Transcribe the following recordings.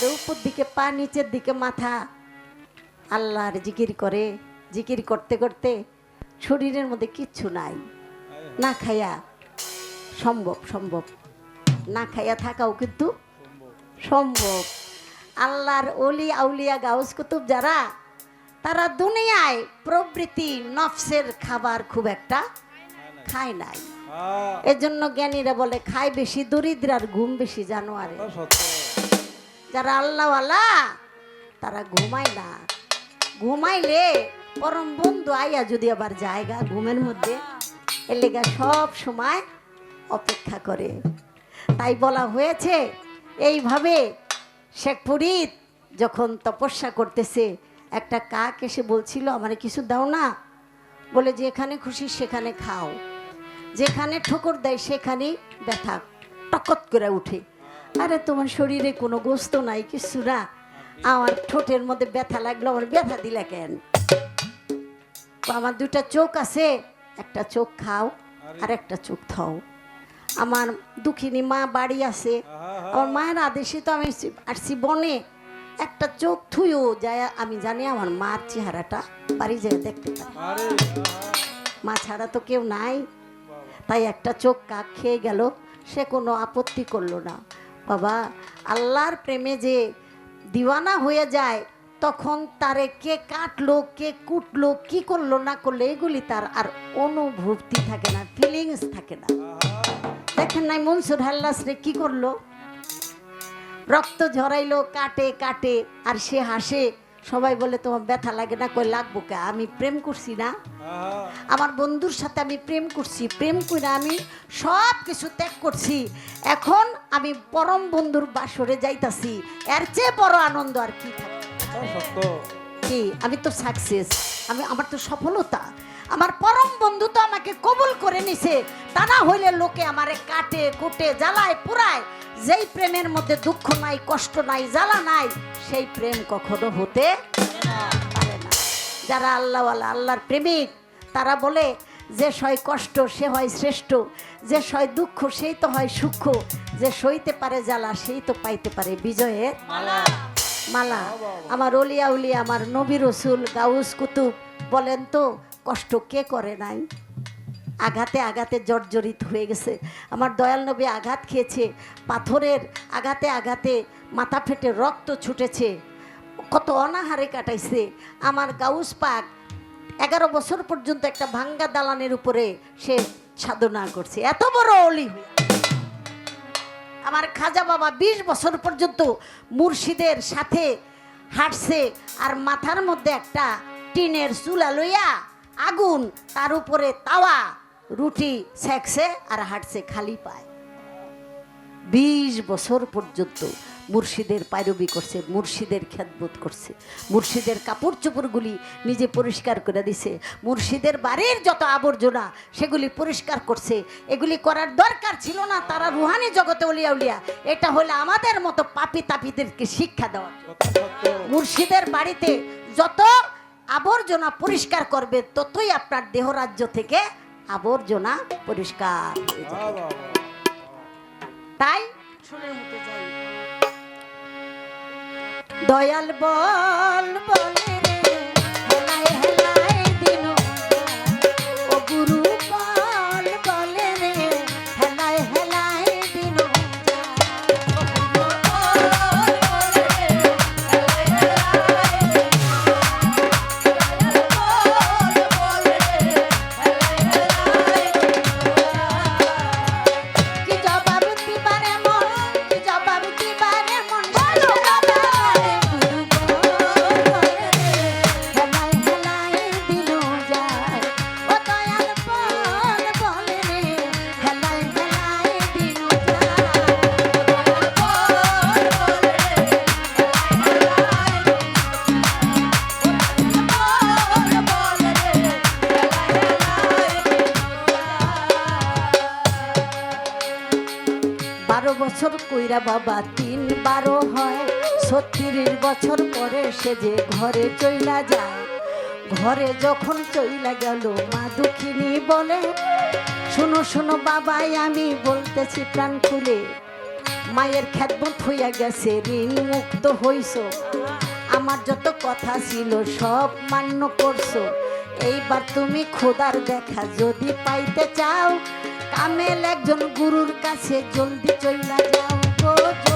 করে উপর দিকে পা নিচের দিকে মাথা। আল্লাহর জিকির করে জিকির করতে করতে শরীরের মধ্যে কিচ্ছু নাই। না খাইয়া সম্ভব সম্ভব। না খাইয়া থাকাও কিন্তু সম্ভব। আল্লাহর অলি আউলিয়া গাউস কুতুব যারা তারা দুনিয়ায় প্রবৃত্তি নফসের খাবার খুব একটা খায় নাই। হ্যাঁ, এজন্য জ্ঞানীরা বলে খায় বেশি দরিদ্র আর ঘুম বেশি জানোয়ারে যারা আল্লাহওয়ালা, তারা ঘুমায় না। ঘুমাইলে পরম বন্ধু আইয়া যদি আবার জায়গা ঘুমের মধ্যে, এর লেগা সব সময় অপেক্ষা করে। তাই বলা হয়েছে, এইভাবে শেখ ফরিদ যখন তপস্যা করতেছে, একটা কাক এসে বলছিল, আমারে কিছু দাও না। বলে, যেখানে খুশি সেখানে খাও। যেখানে ঠোকর দেয় সেখানে ব্যথা টকত করে উঠে। আরে তোমার শরীরে কোনো গোস্ত নাই কিছু না আমার ঠোঁটের মধ্যে ব্যথা লাগল আমার ব্যথা দিলে কেন? আমার দুটা চোখ আছে একটা চোখ খাও আর। একটা চোখ খাও আমার দুঃখিনী মা বাড়ি আছে আমার মায়ের আদেশে তো আমি আসছি বনে। একটা চোখ থুইও যায় আমি জানি আমার মার চেহারাটা বাড়ি যায় দেখতে পারি মা ছাড়া তো কেউ নাই। তাই একটা চোখ কাক খেয়ে গেল সে কোনো আপত্তি করল না। বাবা, আল্লাহর প্রেমে যে দিওয়ানা হয়ে যায়, তখন তারে কে কাটলো, কে কুটলো, কি করল, না করল, এগুলি তার আর অনুভূতি থাকে না ফিলিংস থাকে না। দেখেন নাই মনসুর হাল্লাস রে কি করল? রক্ত ঝরাইলো, কাটে কাটে, আর সে হাসে সবাই বলে তোমার ব্যথা লাগে না? কই লাগবো কে? আমি প্রেম করছি না। আমার বন্ধুর সাথে আমি প্রেম করছি। প্রেম করে আমি সব কিছু ত্যাগ করছি। এখন আমি পরম বন্ধুর বাসরে যাইতাছি। এর চেয়ে বড় আনন্দ আর কি থাকে তা কি? আমি তো সাকসেস আমি আমার তো সফলতা। আমার পরম বন্ধু তো আমাকে কবুল করে নিছে। তা না হইলে লোকে আমারে কাটে, কুটে, জ্বালায় পুরায় যেই প্রেমের মধ্যে দুঃখ নাই, কষ্ট নাই, জ্বালা নাই, সেই প্রেম কখনো হতে পারে না। যারা আল্লাহওয়ালা, আল্লাহর প্রেমিক, তারা বলে, যে সয় কষ্ট, সে হয় শ্রেষ্ঠ। যে সয় দুঃখ, সেই তো হয় সূক্ষ্ম যে সইতে পারে জ্বালা, সেই তো পাইতে পারে বিজয়ের মালা। আমার অলিয়া উলিয়া, আমার নবী রসুল গাউস কুতুব বলেন তো কষ্ট কে করে নাই? আঘাতে আঘাতে জর্জরিত হয়ে গেছে। আমার দয়াল নবী আঘাত খেয়েছে, পাথরের আঘাতে আঘাতে মাথা ফেটে রক্ত ছুটেছে, কত অনাহারে কাটাইছে। আমার গাউস পাক এগারো বছর পর্যন্ত একটা ভাঙ্গা দালানের উপরে সে সাধনা করছে। এত বড় অলি আমার খাজা বাবা বিশ বছর পর্যন্ত মুর্শিদের সাথে হাঁটছে আর মাথার মধ্যে একটা টিনের চুলা লইয়া আগুন, তার উপরে তাওয়া, রুটি সেকছে আর হাঁটছে, খালি পায়। বিশ বছর পর্যন্ত মুর্শিদের পায়রবি করছে, মুর্শিদের খ্যাতবোধ করছে, মুর্শিদের কাপড় চোপড়গুলি নিজে পরিষ্কার করে দিছে, মুর্শিদের বাড়ির যত আবর্জনা সেগুলি পরিষ্কার করছে, এগুলি করার দরকার ছিল না, তারা রুহানি জগতে উলিয়া উলিয়া, এটা হলে আমাদের মতো পাপি তাপিদেরকে শিক্ষা দেওয়া। মুর্শিদের বাড়িতে যত আবর্জনা পরিষ্কার করবে ততই আপনার দেহরাজ্য থেকে আবর্জনা পরিষ্কার। তাই যাই দয়াল বল বলে কইরা বাবা তিন বারো হয়। ছত্রিশ বছর পরে সে যে ঘরে চইলা যায়। ঘরে যখন চইলা গেল, মা দুঃখিনী বলে, শুনো শুনো বাবাই, আমি বলতেছি প্রাণ খুলে। মায়ের খ্যাতমত হইয়া গেছে ঋণ মুক্ত হইছ। আমার যত কথা ছিল, সব মান্য করছ। এইবার তুমি খোদার দেখা যদি পাইতে চাও, কামেল একজন গুরুর কাছে জলদি চইলা যাও। গো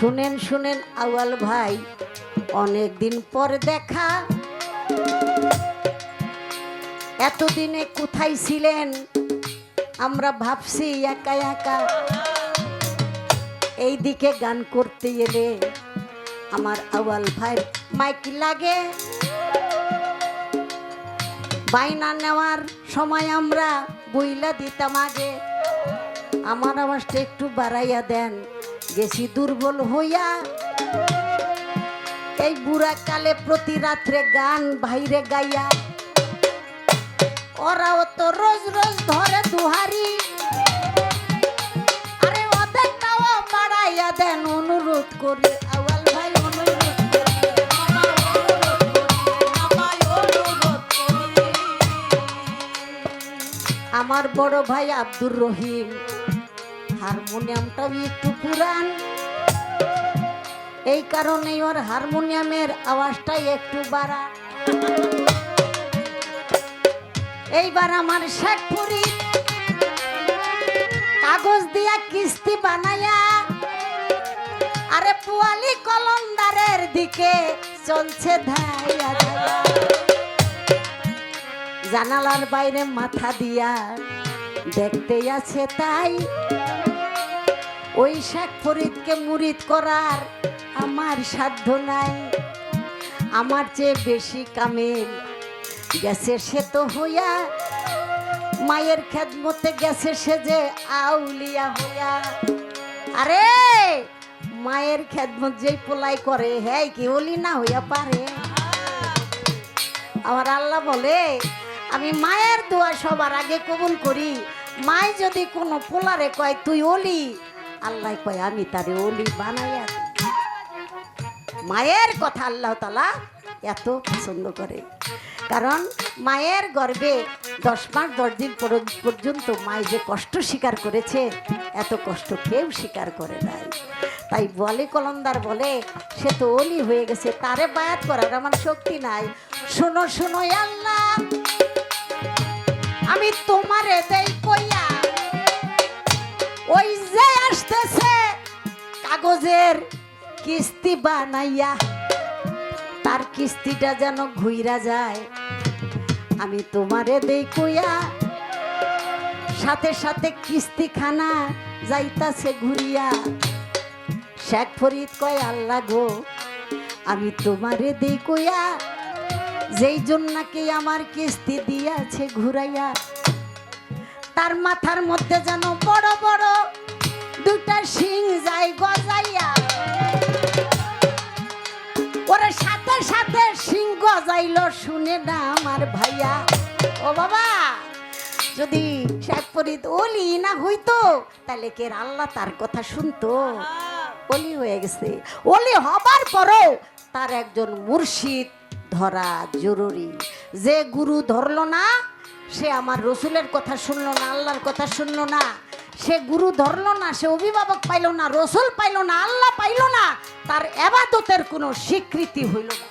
শুনেন শুনেন আওয়াল ভাই অনেক দিন পর দেখা। এতদিনে কোথায় ছিলেন? আমরা ভাবছি একা একা। এই দিকে গান করতে এলে আমার আওয়াল ভাই মাইক লাগে। বাইনা নেওয়ার সময় আমরা বইলা দিতাম আগে। আমার আওয়াজটা একটু বাড়াইয়া দেন। গেছি দুর্বল হইয়া। এই বুড়া কালে প্রতি রাত্রে গান বাইরে গাইয়া। ওরাও তো রোজ রোজ ধরে দুহারি। আরে ওদের ওদেরটাও বাড়াইয়া দেন অনুরোধ করি। আমার বড় ভাই আব্দুর রহিম। হারমোনিয়ামটাও একটু পুরান। এই কারণে ওর হারমোনিয়ামের আওয়াজটাই একটু বাড়া এইবার আমার শেখপুরি কাগজ দিয়া কিস্তি বানায়া আরে পুয়ালি কলমদারের দিকে চলছে জানালার বাইরে মাথা দিয়া দেখতে আছে তাই। ওই শেখ ফরিদকে মুরিদ করার আমার সাধ্য নাই। আমার চেয়ে বেশি কামেল। গেছে সে তো হইয়া, মায়ের খেদমতে গেছে সে যে আউলিয়া হইয়া। আরে, মায়ের খেদমত যেই পোলাই করে হ্যাঁ কি ওলি না হইয়া পারে? আমার আল্লাহ বলে, আমি মায়ের দোয়া সবার আগে কবুল করি। মায় যদি কোনো পোলারে কয়, তুই ওলি আল্লাহ কয়, আমি তারে ওলি বানাইয়া মায়ের কথা আল্লাহ তালা এত পছন্দ করে। কারণ মায়ের গর্ভে দশ মাস, দশ দিন পর্যন্ত মায় যে কষ্ট স্বীকার করেছে, এত কষ্ট কেউ স্বীকার করে নাই। তাই বলে কলমদার বলে, সে তো অলি হয়ে গেছে, তারে বায়াত করার আমার শক্তি নাই। শোনো শোনো, আল্লাহ, আমি তোমারে দেই কইয়া, ওই যে আসতেছে কাগজের কিস্তি বানাইয়া, তার কিস্তিটা যেন ঘুইরা যায়। আমি তোমারে দেই কইয়া, সাথে সাথে কিস্তি খানা যাইতাছে ঘুরিয়া। শেখ ফরিদ কয়, আল্লাহ গো, আমি তোমারে দেই কইয়া, যেই জন্যকে আমার কিস্তি দিয়াছে ঘুরাইয়া, তার মাথার মধ্যে যেন বড় বড় দুটা শিং যায় গজাইয়া। ওরে সাথে সাথে শিং গজাইল, শুনে না আমার ভাইয়া। ও বাবা, যদি ফরিদ ওলি না হইতো, তাহলে কে আল্লাহ তার কথা শুনতো? ওলি হয়ে গেছে। ওলি হবার পরও তার একজন মুর্শিদ ধরা জরুরি। যে গুরু ধরলো না, সে আমার রসুলের কথা শুনলো না, আল্লাহর কথা শুনলো না। সে গুরু ধরলো না সে অভিভাবক পাইলো না রসুল পাইলো না আল্লাহ পাইলো না তার এবাদতের কোনো স্বীকৃতি হইল না।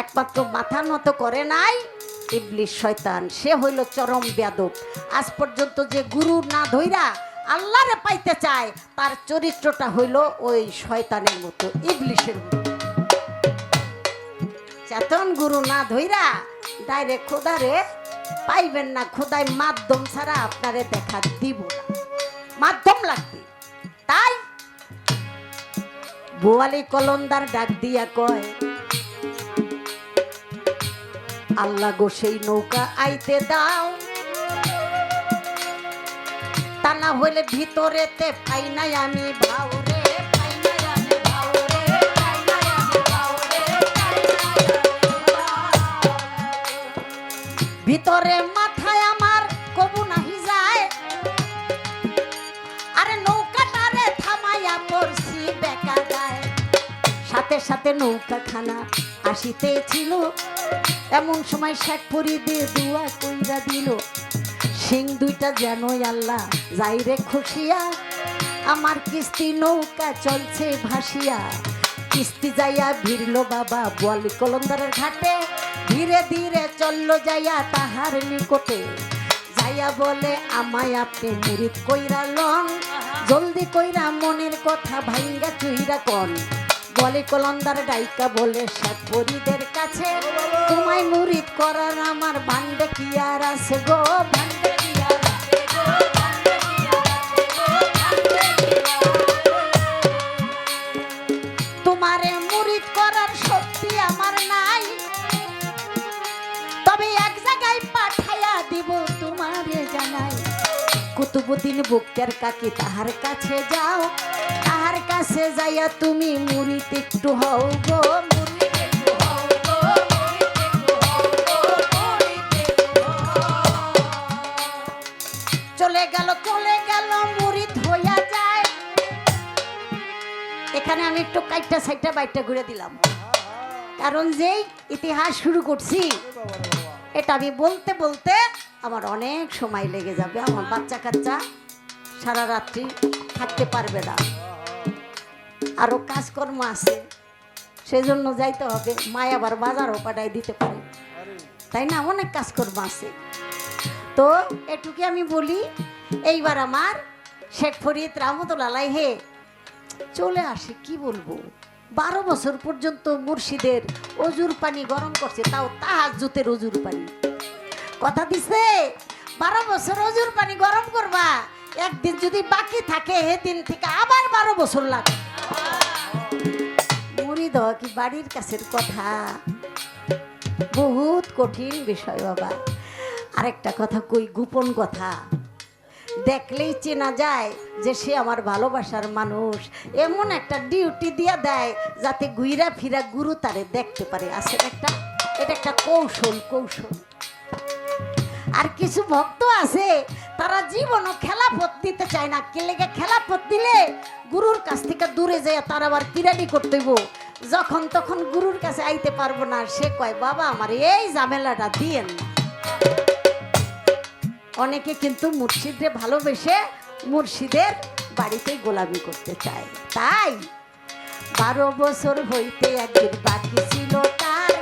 একমাত্র মাথা নত করে নাই ইবলিশ শয়তান সে হইল চরম বেয়াদব। আজ পর্যন্ত যে গুরু না ধইরা আল্লাহরে পাইতে চায় তার চরিত্রটা হইল ওই শয়তানের মতো ইবলিশের মতো। চেতন গুরু না ধইরা ডাইরেক্ট খোদারে পাইবেন না খোদায় মাধ্যম ছাড়া আপনারে দেখা দিব না। মাধ্যম লাগবে। তাই বোয়ালি কলন্দার ডাক দিয়া কয়, আল্লাহ গো সেই নৌকা আইতে দাও। তা না হইলে ভিতরেতে পাই নাই আমি ভাউরে ভিতরে মাথায় আমার কবু নাহি যায়। আরে নৌকাটারে থামাইয়া পড়ছি বেকা যায় সাথে সাথে নৌকা খানা আসিতেছিল এমন সময় শেখ পরি দিয়ে দুয়া কইরা দিল, সিং দুইটা যেন আল্লাহ যাই রে খুশিয়া, আমার কিস্তি নৌকা চলছে ভাসিয়া। কিস্তি যাইয়া ভিড়ল বাবা বলি কলন্দারের ঘাটে ধীরে ধীরে চলল যাইয়া তাহার নিকটে। যাইয়া বলে, আমায় আপনি মুরিদ কইরা লন, জলদি কইরা মনের কথা ভাঙ্গা চুইরা কন। বলে কলন্দার ডাইকা বলে পরিদের কাছে তোমায় মুরিদ করার আমার ভান্ডে কি আর আছে গো? ভান্ডে বুকের কাকি তাহার কাছে যাও। তাহার কাছে যাইয়া তুমি মুড়িতে একটু হও গো। চলে গেল চলে গেল যায়। এখানে আমি একটু কাইটা সাইটা বাইটা ঘুরে দিলাম। কারণ যেই ইতিহাস শুরু করছি, এটা আমি বলতে বলতে আমার অনেক সময় লেগে যাবে, আমার বাচ্চা কাচ্চা সারা রাত্রি থাকতে পারবে না। আরও কাজকর্ম আছে, সেজন্য যাইতে হবে। মায় আবার বাজারও পাঠাই দিতে পারে। তাই না? অনেক কাজকর্ম আছে। তো এটুকি আমি বলি, এইবার আমার শেখ ফরিদ রহমতুল্লাহ হে, চলে আসে, কি বলব? বারো বছর পর্যন্ত মুর্শিদের অজুর পানি গরম করছে, তাও তাহার জুতের অজুর পানি। কথা দিছে? বারো বছর অজুর পানি গরম করবা একদিন যদি বাকি থাকে সেদিন থেকে আবার বারো বছর লাগে। মুড়ি দেওয়া কি বাড়ির কাছের কথা? বহুত কঠিন বিষয় বাবা। আরেকটা কথা কই, গোপন কথা। দেখলেই চেনা যায় যে সে আমার ভালোবাসার মানুষ। এমন একটা ডিউটি দিয়া দেয় যাতে গুইরা ফিরা গুরু তারে দেখতে পারে। আসলে একটা, এটা একটা কৌশল কৌশল। আর কিছু ভক্ত আছে তারা জীবনও খেলাপথ দিতে চায় না। কে লেগে খেলাপথ দিলে গুরুর কাছ থেকে দূরে যায় তার আবার কিরানি করতে হইব। যখন তখন গুরুর কাছে আইতে পারব না, সে কয়, বাবা, আমার এই ঝামেলাটা দিয়েন অনেকে কিন্তু মুর্শিদরে ভালোবেসে মুর্শিদের বাড়িতে গোলামি করতে চায়। তাই বারো বছর হইতে একদিন বাকি ছিল তার।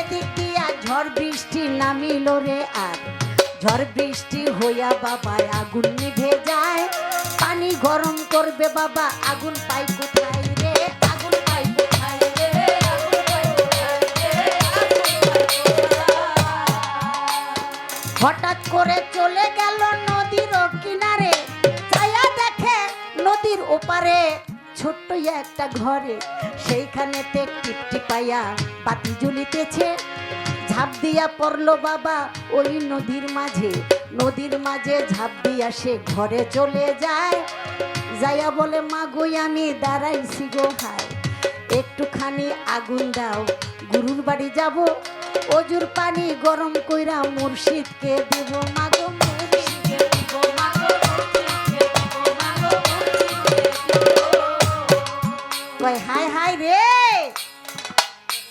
এদিক দিয়া ঝড় বৃষ্টি নামিল রে আর। ঝড় বৃষ্টি হইয়া বাবা আগুন নিভে যায়। পানি গরম করবে বাবা, আগুন পাই কোথায় রে? আগুন পাই কোথায় রে? হঠাৎ করে চলে গেল নদীর কিনারে। ছায়া দেখে নদীর ওপারে, ছোট্ট একটা ঘরে। সেইখানেতে টিপটি পাইয়া বাতি জ্বলিতেছে। ঝাঁপ দিয়া পড়ল বাবা ওই নদীর মাঝে। নদীর মাঝে ঝাঁপ দিয়া সে ঘরে চলে যায়। যাইয়া বলে, মা গই আমি দাঁড়াইছি গো হায় একটুখানি আগুন দাও, গুরুর বাড়ি যাব। অজুর পানি গরম কইরা মুর্শিদকে দেব মাগো